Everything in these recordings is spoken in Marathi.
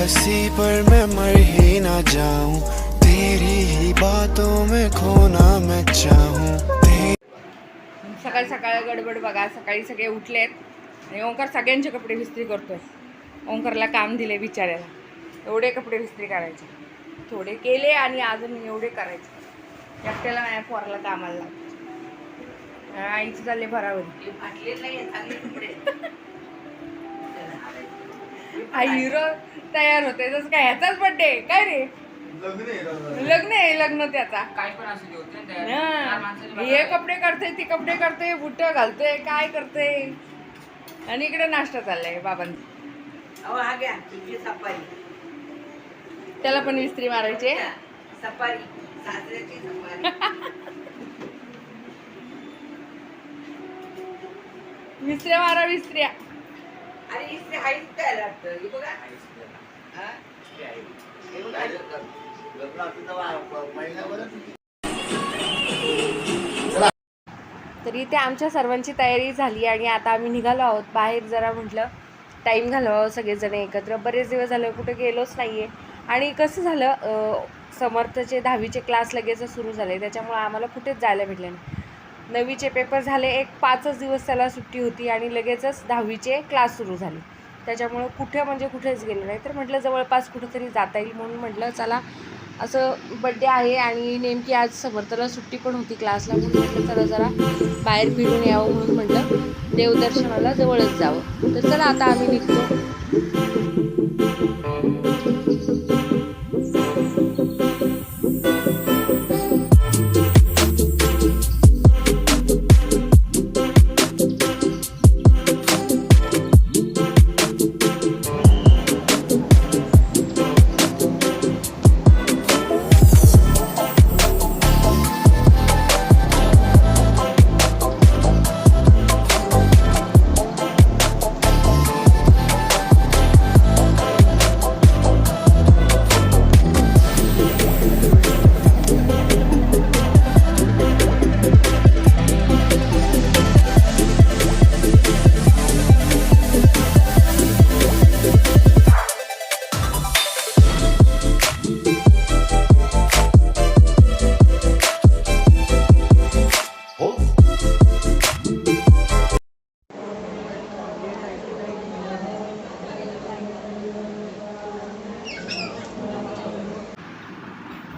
हंसी पर मैं मर ही ना जाऊं। तेरी ही बातों में खोना मैं चाहूं। सकाळ सकाळ गडबड बघा सकाळी सगळे उठलेत. आणि ओंकार सगळ्यांचे कपडे विस्त्री करतोय. ओंकारला काम दिले बिचाऱ्याला. एवढे कपडे विस्त्री करायचे. थोडे केले आणि अजून एवढे करायचे. एकट्याला माझ्या पोराला कामाला लागते आईचं चालले कपडे हा हिरो तयार होते जसं काय ह्याचाच बड्डे काय रे? लग्न आहे लग्न त्याचा. काय पण असू दे होते ना त्या- हा. हे कपडे करते ती कपडे करते बुट घालते काय करते आणि इकडे नाश्ता चाललाय बाबांचा. अहो हा घ्या तुमची सफारी त्याला पण इस्त्री मारायचे सफारी सासऱ्याची सफारी विस्त्र्या मारा विस्त्र्या आणि इस्त्री हाईच द्यायला लागतं? हे बघा. हा? हे बघा. तर इथे आमच्या सर्वांची तयारी झाली आणि आता आम्ही निघालो आहोत. बाहेर जरा म्हटलं टाईम घालवावं सगळेजण एकत्र. बरेच दिवस झालं कुठं गेलोच नाही आहे आणि कसं झालं अं, समर्थचे दहावीचे क्लास लगेच सुरू झाले. त्याच्यामुळे आम्हाला कुठेच जायला भेटलं नाही. नवीचे पेपर झाले एक पाचच दिवस त्याला सुट्टी होती आणि लगेचच दहावीचे क्लास सुरू झाले. त्याच्यामुळं कुठे म्हणजे कुठेच गेलं नाही. तर म्हटलं जवळपास कुठंतरी जाता येईल म्हणून म्हटलं चला असं बड्डे आहे आणि नेमकी आज समर्थला सुट्टी पण होती क्लासला म्हणून म्हटलं चला जरा बाहेर फिरून यावं म्हणून म्हटलं. देवदर्शनाला जवळच जावं. तर चला आता आम्ही निघतो.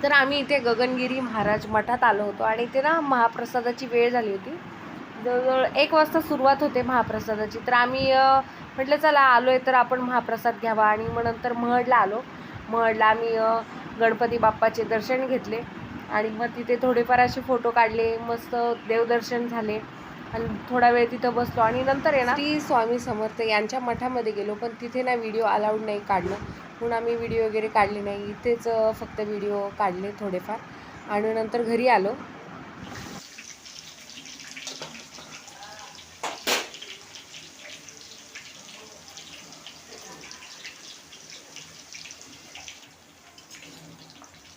तर आम्ही इथे गगनगिरी महाराज मठात आलो होतो आणि इथे ना महाप्रसादाची वेळ झाली होती. जवळजवळ एक वाजता सुरुवात होते महाप्रसादाची. तर आम्ही म्हटलं चला आलो आहे तर आपण महाप्रसाद घ्यावा आणि मग नंतर महडला आलो. महडला आम्ही गणपती बाप्पाचे दर्शन घेतले आणि मग तिथे थोडेफार असे फोटो काढले मस्त देवदर्शन झाले आणि थोडा वेळ तिथं बसलो आणि नंतर आहे ना ती स्वामी समर्थ यांच्या मठामध्ये गेलो. पण तिथे ना व्हिडिओ अलाउड नाही काढणं. म्हणून आम्ही व्हिडिओ वगैरे काढले नाही. इथेच फक्त व्हिडिओ काढले थोडेफार. आणि नंतर घरी आलो.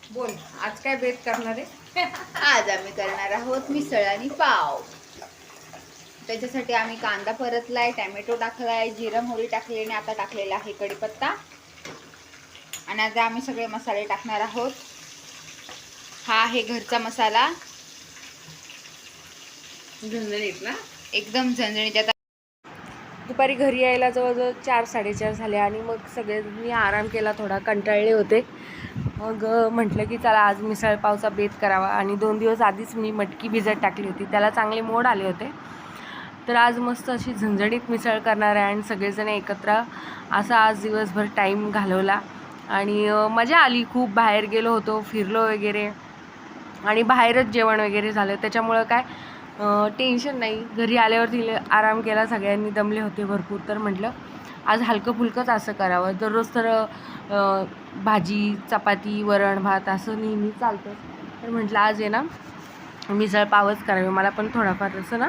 बोल आज काय बेत करणार आहे? आज आम्ही करणार आहोत मिसळ आणि पाव. त्याच्यासाठी आम्ही कांदा परतलाय टॅमॅटो टाकलाय जिरं मोहरी टाकली आणि आता टाकलेला आहे कढीपत्ता. आणि आता आम्ही सगळे मसाले टाकणार आहोत. हा आहे घरचा मसाला. झणझणीत ना? एकदम झणझणीत आता दुपारी घरी यायला जवळजवळ चार साडेचार झाले आणि मग सगळ्यांनी आराम केला थोडा कंटाळले होते. मग म्हटलं की चला आज मिसळ पावचा बेत करावा आणि दोन दिवस आधीच मी मटकी भिजत टाकली होती. त्याला चांगले मोड आले होते. तर आज मस्त अशी झणझणीत मिसळ करणार आहे आणि सगळेजण एकत्र असा आज दिवसभर टाईम घालवला. आणि मजा आली. खूप बाहेर गेलो होतो फिरलो वगैरे. आणि बाहेरच जेवण वगैरे झालं. त्याच्यामुळं काय टेन्शन नाही. घरी आल्यावरती आराम केला. सगळ्यांनी दमले होते भरपूर. तर म्हटलं आज हलकं फुलकंच असं करावं. दररोज तर भाजी चपाती वरण भात असं नेहमी चालतं तर म्हटलं आज आहे ना मिसळ पावच करावे. मला पण थोडाफार असं ना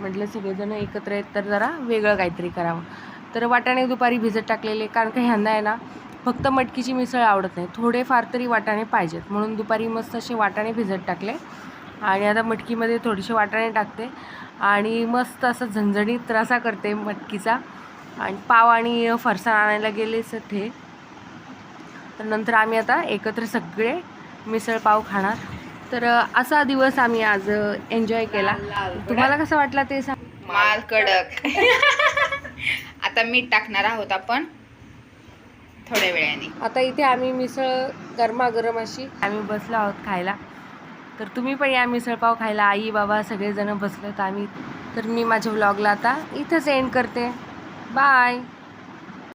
म्हटलं सगळेजण एकत्र येत तर जरा वेगळं काहीतरी करावं. तर वाटाणे दुपारी भिजत टाकलेले. कारण का ह्यांना आहे ना फक्त मटकीची मिसळ आवडत नाही. थोडेफार तरी वाटाणे पाहिजेत. म्हणून दुपारी मस्त असे वाटाणे भिजत टाकले. आणि आता मटकीमध्ये थोडेसे वाटाणे टाकते. आणि मस्त असं झणझणीत रसा करते मटकीचा. आणि पाव आणि फरसाण आणायला गेलेच ते तर नंतर आम्ही आता एकत्र सगळे मिसळ पाव खाणार. तर असा दिवस आम्ही आज एन्जॉय केला. तुम्हाला कसं वाटला ते सांग? माल कडक. आता मीठ टाकणार आहोत आपण. थोड्या वेळाने. आता इथे आम्ही मिसळ गरमागरम अशी आम्ही बसलो आहोत खायला. तर तुम्ही पण या मिसळपाव खायला. आई बाबा सगळेजण बसलो तर आम्ही. तर मी माझ्या व्लॉगला आता इथंच एंड करते. बाय